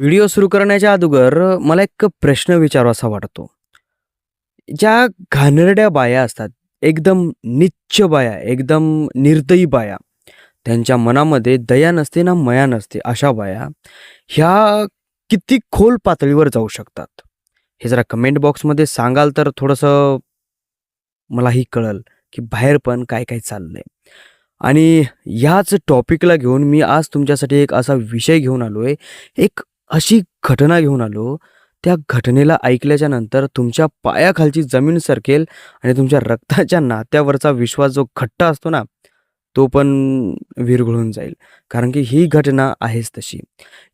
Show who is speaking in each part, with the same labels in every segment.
Speaker 1: Video सुरू करण्याच्या अगोदर मला एक प्रश्न विचारावासा वाटतो. ज्या घाणेरड्या बाया असतात, एकदम निच्च बाया, एकदम निर्दयी बाया, त्यांच्या मनामध्ये दया नसते ना मया नसते, अशा बाया ह्या किती खोल पातळीवर जाऊ शकतात? हे जरा कमेंट बॉक्समध्ये सांगाल तर थोडंसं मलाही कळेल, की बाहेर पण काय-काय चाललंय. आणि ह्याच टॉपिकला घेऊन मी आज तुमच्यासाठी एक असा विषय घेऊन आलो आहे एक अशी घटना घेऊन आलो, त्या घटनेला ऐकल्याच्या नंतर तुमच्या पायाखालची जमीन सरकेल आणि तुमच्या रक्ताच्या नात्यावरचा विश्वास जो घट्ट असतो ना, तो पण विरघळून जाईल. कारण की ही घटना आहेच तशी.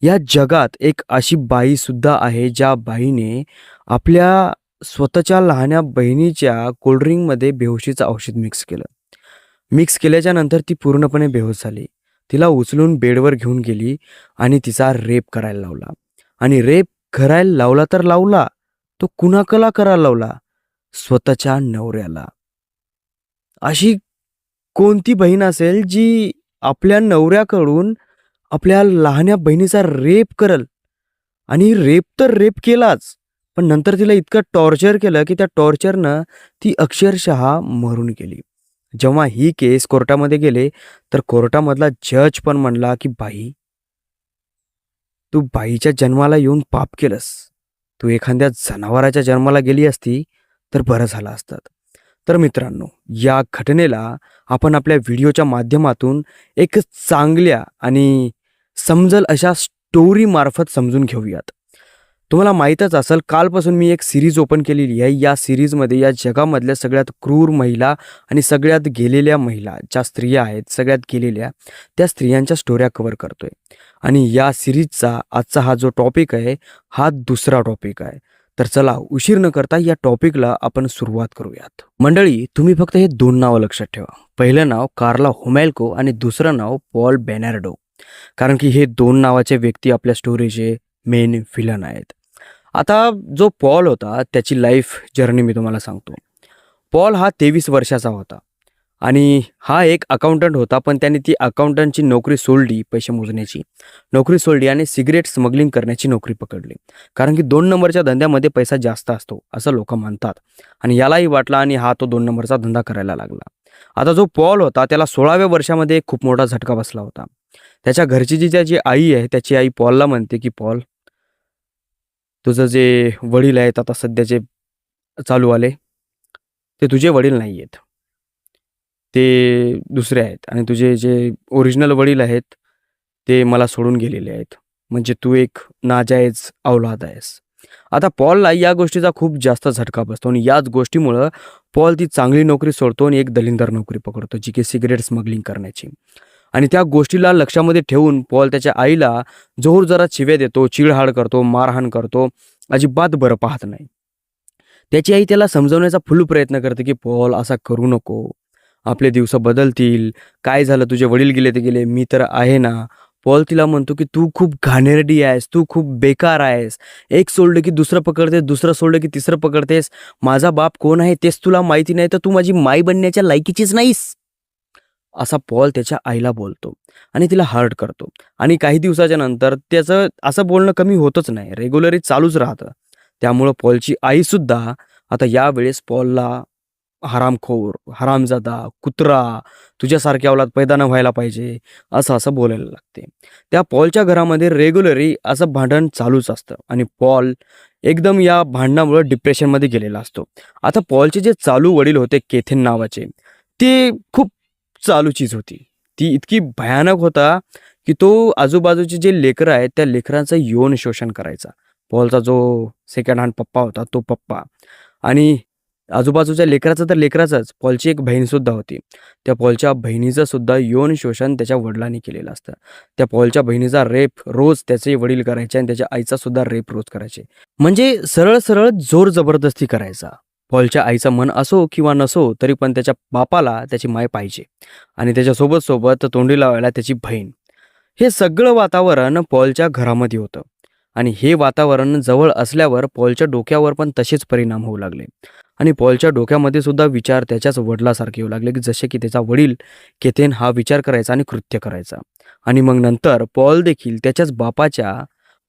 Speaker 1: या जगात एक अशी बाईसुद्धा आहे, ज्या बाईने आपल्या स्वतःच्या लहान्या बहिणीच्या कोल्ड ड्रिंकमध्ये बेहोशीचं औषध मिक्स केलं. मिक्स केल्याच्यानंतर ती पूर्णपणे बेहोश झाली. तिला उचलून बेडवर घेऊन गेली आणि तिचा रेप करायला लावला. आणि रेप करायला लावला तर लावला, तो कुणाकला करायला लावला? स्वतःच्या नवऱ्याला. अशी कोणती बहीण असेल, जी आपल्या नवऱ्याकडून आपल्या लहान्या बहिणीचा रेप करल आणि रेप तर रेप केलाच, पण नंतर तिला इतकं टॉर्चर केलं, की त्या टॉर्चरनं ती अक्षरशः मरून गेली. जेव्हा ही केस कोर्टामध्ये गेले, तर कोर्टामधला जज पण म्हणला, की "बाई" "तू बाईच्या जन्माला येऊन पाप केलंस. तू एखाद्या जनावराच्या जन्माला गेली असती, तर बरं झालं असतात तर मित्रांनो, या घटनेला आपण आपल्या व्हिडिओच्या माध्यमातून एक चांगल्या आणि समजल अशा स्टोरीमार्फत समजून घेऊयात. तुम्हाला माहीतच असेल, कालपासून मी एक सिरीज ओपन केलेली आहे. या सिरीजमध्ये या जगामधल्या सगळ्यात क्रूर महिला आणि सगळ्यात गेलेल्या महिला, ज्या स्त्रिया आहेत, सगळ्यात गेलेल्या, त्या स्त्रियांच्या स्टोऱ्या कव्हर करतोय. आणि या सिरीजचा आजचा हा जो टॉपिक आहे, हा दुसरा टॉपिक आहे. तर चला उशीर न करता या टॉपिकला आपण सुरुवात करूयात. मंडळी, तुम्ही फक्त हे दोन नावं लक्षात ठेवा. पहिलं नाव कार्ला होमेल्को आणि दुसरं नाव पॉल बेर्नार्डो. कारण की हे दोन नावाचे व्यक्ती आपल्या स्टोरीचे मेन व्हिलन आहेत. आता जो पॉल होता, त्याची लाईफ जर्नी मी तुम्हाला सांगतो. पॉल हा 23 वर्षाचा होता आणि हा एक अकाउंटंट होता, पण त्याने ती अकाउंटंटची नोकरी सोडली, पैसे मोजण्याची नोकरी सोडली आणि सिगरेट स्मगलिंग करण्याची नोकरी पकडली. कारण की दोन नंबरच्या धंद्यामध्ये पैसा जास्त असतो, असं लोकं म्हणतात. आणि यालाही वाटला आणि हा तो दोन नंबरचा धंदा करायला लागला. आता जो पॉल होता, त्याला 16व्या वर्षामध्ये खूप मोठा झटका बसला होता. त्याच्या घरची जी त्याची आई आहे, त्याची आई पॉलला म्हणते, की "पॉल" "तुझं जे वडील आहेत आता सध्याचे आले ते तुझे वडील नाही आहेत. ते दुसरे आहेत आणि तुझे जे ओरिजिनल वडील आहेत, ते मला सोडून गेलेले आहेत. म्हणजे तू एक नाजायज औलाद आहेस." आता पॉलला या गोष्टीचा खूप जास्त झटका बसतो आणि याच गोष्टीमुळं पॉल ती चांगली नोकरी सोडतो आणि एक दलिंदर नोकरी पकडतो, जी की सिगरेट स्मगलिंग करण्याची. आणि त्या गोष्टीला लक्षामध्ये ठेवून पॉल त्याच्या आईला जोर जरा शिव्या देतो, चिडहाड करतो, मारहाण करतो, अजिबात बरं पाहत नाही. त्याची आई त्याला समजवण्याचा फुल प्रयत्न करते, की "पॉल असा करू नको. आपले दिवस बदलतील. काय झालं तुझे वडील गेले ते गेले, मी तर आहे ना." पॉल तिला म्हणतो, की "तू खूप घाणेरडी आहेस, तू खूप बेकार आहेस. एक सोडलं की दुसरं पकडतेस, दुसरं सोडलं की तिसरं पकडतेस. माझा बाप कोण आहे तेच तुला माहिती नाही, तर तू माझी माय बनण्याच्या लायकीचीच नाहीस." असा पॉल त्याच्या आईला बोलतो आणि तिला हर्ट करतो. आणि काही दिवसाच्या नंतर त्याचं असं बोलणं कमी होतच नाही, रेग्युलरी चालूच राहतं. त्यामुळं पॉलची आईसुद्धा आता यावेळेस पॉलला हरामखोर, हरामजादा, कुत्रा, तुझ्यासारख्या औलाद पैदा न व्हायला पाहिजे, असं-असं बोलायला लागते. त्या पॉलच्या घरामध्ये रेग्युलरी असं भांडण चालूच असतं आणि पॉल एकदम या भांडणामुळं डिप्रेशनमध्ये गेलेला असतो. आता पॉलचे जे चालू वडील होते केथेन नावाचे, ते खूप चालू चीज होती. ती इतकी भयानक होता, की तो आजूबाजूचे जे लेकरं आहेत, त्या लेकरांचं यौन शोषण करायचा. पॉलचा जो सेकंड हँड पप्पा होता, तो पप्पा आणि आजूबाजूच्या लेकराचं तर लेकराचंच, पॉलची एक बहीणसुद्धा होती. त्या पॉलच्या बहिणीचं सुद्धा यौन शोषण त्याच्या वडिलांनी केलेलं असतं. त्या पॉलच्या बहिणीचा रेप रोज त्याचे वडील करायचे आणि त्याच्या आईचा सुद्धा रेप रोज करायचे. म्हणजे सरळ-सरळ जोर जबरदस्ती करायचा. पॉलच्या आईचं मन असो किंवा नसो, तरी पण त्याच्या बापाला त्याची माय पाहिजे आणि त्याच्यासोबत सोबत-सोबत तोंडी लावायला त्याची बहीण. हे सगळं वातावरण पॉलच्या घरामध्ये होतं आणि हे वातावरण जवळ असल्यावर पॉलच्या डोक्यावर पण तसेच परिणाम होऊ लागले आणि पॉलच्या डोक्यामध्ये सुद्धा विचार त्याच्याच वडिलासारखे येऊ लागले, की जसे की त्याचा वडील केथेन हा विचार करायचा आणि कृत्य करायचा. आणि मग नंतर पॉल देखील त्याच्याच बापाच्या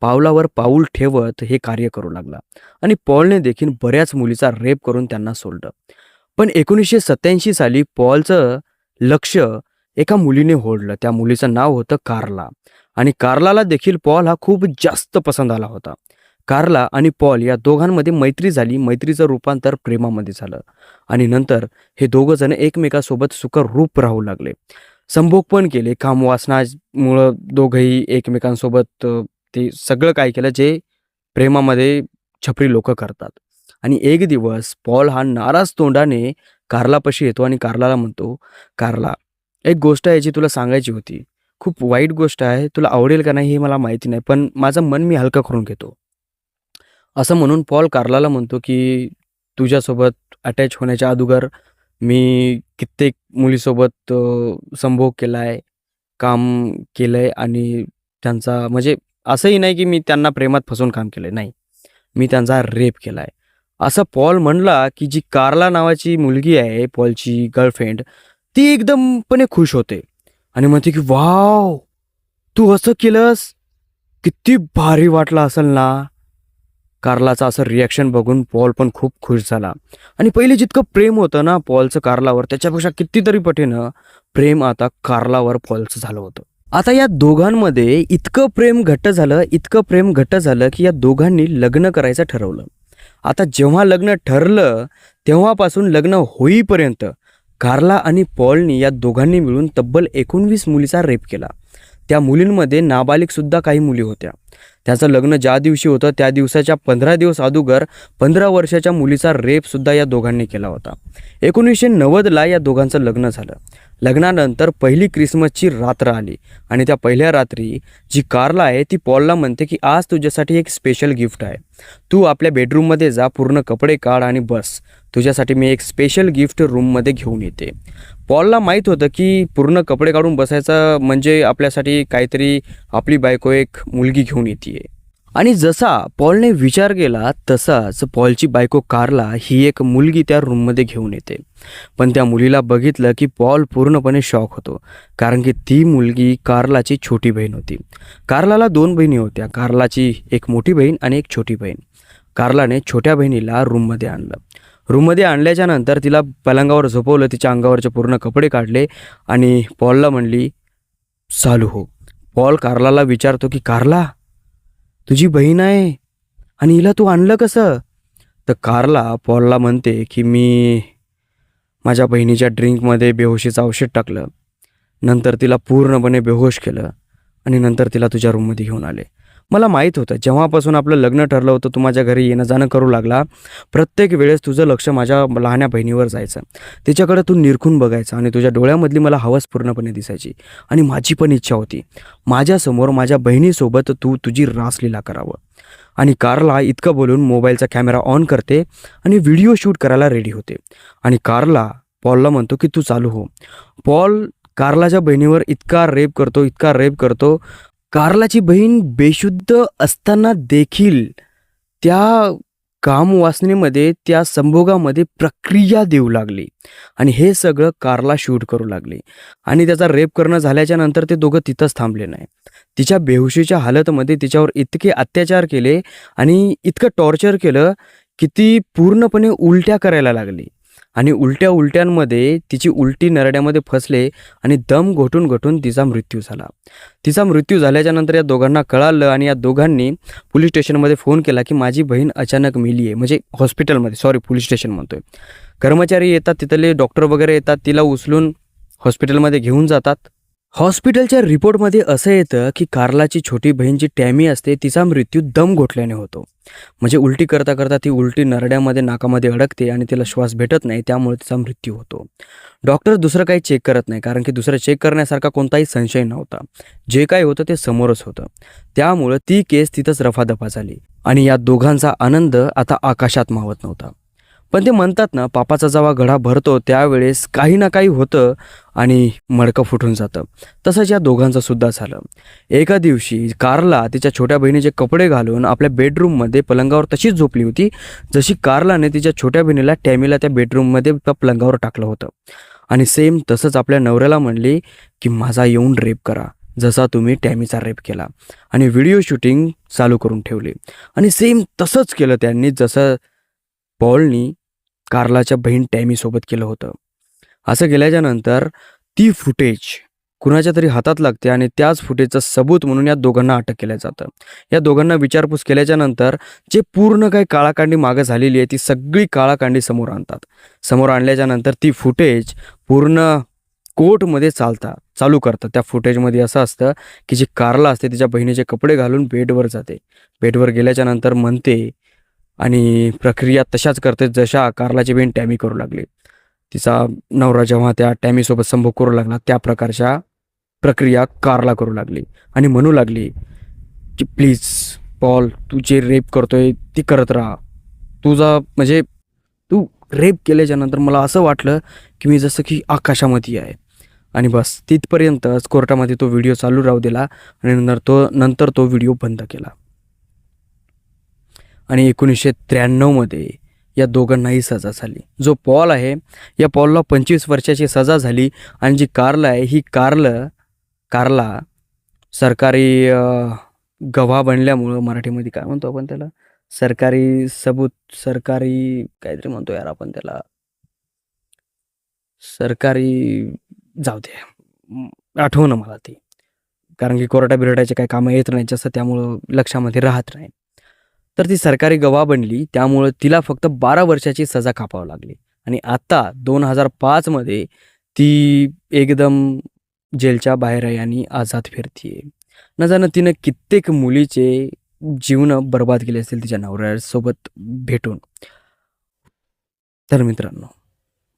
Speaker 1: पावलावर पाऊल ठेवत हे कार्य करू लागला. आणि पॉलने देखील बऱ्याच मुलीचा रेप करून त्यांना सोडलं. पण एकोणीसशे सत्याऐंशी साली पॉलचं लक्ष एका मुलीने ओढलं. त्या मुलीचं नाव होतं कार्ला. आणि कार्लाला देखील पॉल हा खूप जास्त पसंत आला होता. कार्ला आणि पॉल या दोघांमध्ये मैत्री झाली. मैत्रीचं रूपांतर प्रेमामध्ये झालं. आणि नंतर हे दोघं जण एकमेकासोबत सुखरूप राहू लागले. संभोग पण केले. कामवासनामुळं दोघंही एकमेकांसोबत ते सगळं काय केलं जे प्रेमामध्ये छपरी लोक करतात. आणि एक दिवस पॉल हा नाराज तोंडाने कार्लापाशी येतो आणि कार्लाला म्हणतो कार्ला एक गोष्ट आहे जी तुला सांगायची होती. खूप वाईट गोष्ट आहे. तुला आवडेल का नाही हे मला माहिती नाही पण माझं मन मी हलकं करून घेतो. असं म्हणून पॉल कार्लाला म्हणतो की तुझ्यासोबत अटॅच होण्याच्या अगोदर मी कित्येक मुलीसोबत संभोग केला आहे काम केलं आहे आणि त्यांचा म्हणजे असंही नाही की मी त्यांना प्रेमात फसवून काम केलं नाही. मी त्यांचा रेप केला आहे असं पॉल म्हणला की जी कार्ला नावाची मुलगी आहे पॉलची गर्लफ्रेंड ती एकदमपणे खुश होते. आणि म्हणते की वाव! तू असं केलंस? किती भारी वाटलं असेल ना? कार्लाचं असं रिॲक्शन बघून पॉल पण खूप खुश झाला. आणि पहिले जितकं प्रेम होतं ना पॉलचं कार्लावर त्याच्यापेक्षा कितीतरी पटीनं प्रेम आता कार्लावर पॉलचं झालं होतं. आता या दोघांमध्ये इतकं प्रेम घट्ट झालं इतकं प्रेम घट्ट झालं की या दोघांनी लग्न करायचं ठरवलं. आता जेव्हा लग्न ठरलं तेव्हापासून लग्न होईपर्यंत कार्ला आणि पॉलनी या दोघांनी मिळून तब्बल एकोणवीस मुलीचा रेप केला. त्या मुलींमध्ये नाबालिक सुद्धा काही मुली होत्या. त्याचं लग्न ज्या दिवशी होतं त्या दिवसाच्या पंधरा दिवस अगोदर पंधरा वर्षाच्या मुलीचा रेपसुद्धा या दोघांनी केला होता. एकोणीसशे नव्वदला या दोघांचं लग्न झालं. लग्नानंतर पहिली क्रिसमसची रात्र आली आणि त्या पहिल्या रात्री जी कारला आहे ती पॉलला म्हणते की आज तुझ्यासाठी एक स्पेशल गिफ्ट आहे. तू आपल्या बेडरूममध्ये जा पूर्ण कपडे काढ आणि बस. तुझ्यासाठी मी एक स्पेशल गिफ्ट रूममध्ये घेऊन येते. पॉलला माहीत होतं की पूर्ण कपडे काढून बसायचं म्हणजे आपल्यासाठी काहीतरी आपली बायको एक मुलगी घेऊन येते आणि जसा पॉलने विचार केला तसाच पॉलची बायको कारला ही एक मुलगी त्या रूममध्ये घेऊन येते. पण त्या मुलीला बघितलं की पॉल पूर्णपणे शॉक होतो कारण की ती मुलगी कार्लाची छोटी बहीण होती. कार्लाला दोन बहिणी होत्या कार्लाची एक मोठी बहीण आणि एक छोटी बहीण. कार्लाने छोट्या बहिणीला रूममध्ये आणलं. रूममध्ये आणल्याच्या नंतर तिला पलंगावर झोपवलं तिच्या अंगावरचे पूर्ण कपडे काढले आणि पॉलला म्हणली चालू हो. पॉल कार्लाला विचारतो की कार्ला तुझी बहीण आहे आणि हिला तू आणलं कसं? तर कारला पॉलला म्हणते की मी माझ्या बहिणीच्या ड्रिंकमध्ये बेहोशीचं औषध टाकलं. नंतर तिला पूर्णपणे बेहोश केलं आणि नंतर तिला तुझ्या रूममध्ये घेऊन आले. मला माहीत होतं. जेव्हापासून आपलं लग्न ठरलं होतं तू माझ्या घरी येणं जाणं करू लागला. प्रत्येक वेळेस तुझं लक्ष माझ्या लहान्या बहिणीवर जायचं. तिच्याकडे तू निरखून बघायचं आणि तुझ्या डोळ्यामधली मला हवस पूर्णपणे दिसायची. आणि माझी पण इच्छा होती. माझ्यासमोर माझ्या बहिणीसोबत तू तुझी रासलीला करावं. आणि कारला इतकं बोलून मोबाईलचा कॅमेरा ऑन करते आणि व्हिडिओ शूट करायला रेडी होते. आणि कारला पॉलला म्हणतो की तू चालू हो. पॉल कारलाच्या बहिणीवर इतका रेप करतो इतका रेप करतो कारलाची बहीण बेशुद्ध असताना देखील त्या कामवासनेमध्ये त्या संभोगामध्ये प्रक्रिया देऊ लागली. आणि हे सगळं कारला शूट करू लागले. आणि त्याचा रेप करणं झाल्याच्यानंतर ते दोघं तिथंच थांबले नाही. तिच्या बेहुशीच्या हालतमध्ये तिच्यावर इतके अत्याचार केले आणि इतकं टॉर्चर केलं की ती पूर्णपणे उलट्या करायला लागली. आणि उलट्या उलट्यांमध्ये तिची उलटी नरड्यामध्ये फसले आणि दम घोटून घोटून तिचा मृत्यू झाला. तिचा मृत्यू झाल्याच्यानंतर या दोघांना कळालं आणि या दोघांनी पोलीस स्टेशनमध्ये फोन केला की माझी बहीण अचानक मिली आहे. म्हणजे हॉस्पिटलमध्ये सॉरी पोलीस स्टेशन म्हणतोय. कर्मचारी येतात तिथले डॉक्टर वगैरे येतात तिला उचलून हॉस्पिटलमध्ये घेऊन जातात. हॉस्पिटलच्या रिपोर्टमध्ये असं येतं की कार्लाची छोटी बहीण जी टॅमी असते तिचा मृत्यू दम घोटल्याने होतो. म्हणजे उलटी करता करता ती उलटी नरड्यामध्ये नाकामध्ये अडकते आणि तिला श्वास भेटत नाही त्यामुळे तिचा मृत्यू होतो. डॉक्टर दुसरं काही चेक करत नाही कारण की दुसरं चेक करण्यासारखा कोणताही संशय नव्हता. जे काही होतं ते समोरच होतं. त्यामुळं ती केस तिथंच रफादफा झाली. आणि या दोघांचा आनंद आता आकाशात मावत नव्हता. पण ते म्हणतात ना पापाचा जेव्हा घडा भरतो त्यावेळेस काही ना काही होतं आणि मडकं फुटून जातं. तसंच या दोघांचं सुद्धा झालं. एका दिवशी कारला तिच्या छोट्या बहिणीचे कपडे घालून आपल्या बेडरूममध्ये पलंगावर तशीच झोपली होती जशी कारलाने तिच्या छोट्या बहिणीला टॅमीला त्या बेडरूममध्ये त्या पलंगावर टाकलं होतं. आणि सेम तसंच आपल्या नवऱ्याला म्हणली की माझा येऊन रेप करा जसा तुम्ही टॅमीचा रेप केला. आणि व्हिडिओ शूटिंग चालू करून ठेवली. आणि सेम तसंच केलं त्यांनी जसं पॉलनी कार्लाच्या बहीण टॅमीसोबत केलं होतं. असं केल्याच्यानंतर ती फुटेज कुणाच्या तरी हातात लागते आणि त्याच फुटेजचं सबूत म्हणून या दोघांना अटक केलं जातं. या दोघांना विचारपूस केल्याच्यानंतर जे पूर्ण काही काळाकांडी मागं झालेली आहे ती सगळी काळाकांडी समोर आणतात. समोर आणल्याच्या नंतर ती फुटेज पूर्ण कोर्टमध्ये चालता चालू करतात. त्या फुटेजमध्ये असं असतं की जी कारला असते तिच्या बहिणीचे कपडे घालून बेडवर जाते. बेडवर गेल्याच्यानंतर म्हणते आणि प्रक्रिया तशाच करते जशा कारलाची बहीण टॅमी करू लागली. तिचा नवरा जेव्हा त्या टॅमीसोबत संभोग करू लागला त्या प्रकारच्या प्रक्रिया कारला करू लागली आणि म्हणू लागली की प्लीज पॉल तू जे रेप करतोय ती करत राहा. तुझा म्हणजे तू रेप केल्याच्यानंतर मला असं वाटलं की मी जसं की आकाशामध्ये आहे. आणि बस तिथपर्यंतच कोर्टामध्ये तो व्हिडिओ चालू राहू दिला आणि नंतर तो नंतर तो व्हिडिओ बंद केला. आणि एकोणीसशे त्र्याण्णवमध्ये या दोघांनाही सजा झाली. जो पॉल आहे या पॉलला पंचवीस वर्षाची सजा झाली आणि जी कार्ल आहे ही कार्ल कारला सरकारी अ, गवाह बनल्यामुळं मराठीमध्ये काय म्हणतो आपण त्याला? सरकारी सबूत सरकारी काहीतरी म्हणतो यार आपण त्याला. सरकारी जाऊ दे. आठवणं मला ती. कारण की कोरटा बिरटाचे काही कामं येत नाही जसं त्यामुळं लक्षामध्ये राहत नाही. तर ती सरकारी गवाह बनली. त्यामुळं तिला फक्त बारा वर्षाची सजा कापावी लागली. आणि आता दोन हजार पाचमध्ये ती एकदम जेलच्या बाहेर आहे आणि आझाद फिरतीये. न जाणं तिनं कित्येक मुलीचे जीवन बर्बाद केले असतील तिच्या नवऱ्यासोबत भेटून. तर मित्रांनो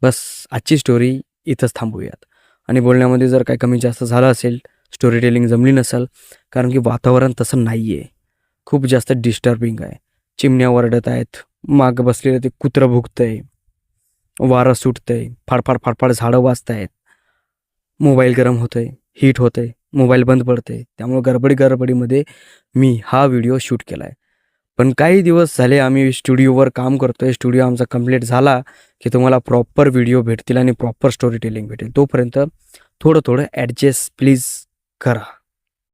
Speaker 1: बस आजची स्टोरी इथंच थांबूयात. आणि बोलण्यामध्ये जर काही कमी जास्त झालं असेल स्टोरी टेलिंग जमली नसेल कारण की वातावरण तसं नाही आहे खूप जास्त डिस्टर्बिंग आहे. चिमण्या वरडत आहेत. मागं बसलेलं ते कुत्रं भुगतंय. वारं सुटतंय. फाडफाड फाडफाड झाडं वाचत आहेत मोबाईल गरम होतंय. हीट होतंय. मोबाईल बंद पडते त्यामुळे गडबडी गडबडीमध्ये मी हा व्हिडिओ शूट केला आहे पण काही दिवस झाले आम्ही स्टुडिओवर काम करतोय. स्टुडिओ आमचा कंप्लीट झाला की तुम्हाला प्रॉपर व्हिडिओ भेटतील आणि प्रॉपर स्टोरी टेलिंग भेटेल. तोपर्यंत थोडं थोडं ॲडजस्ट प्लीज करा.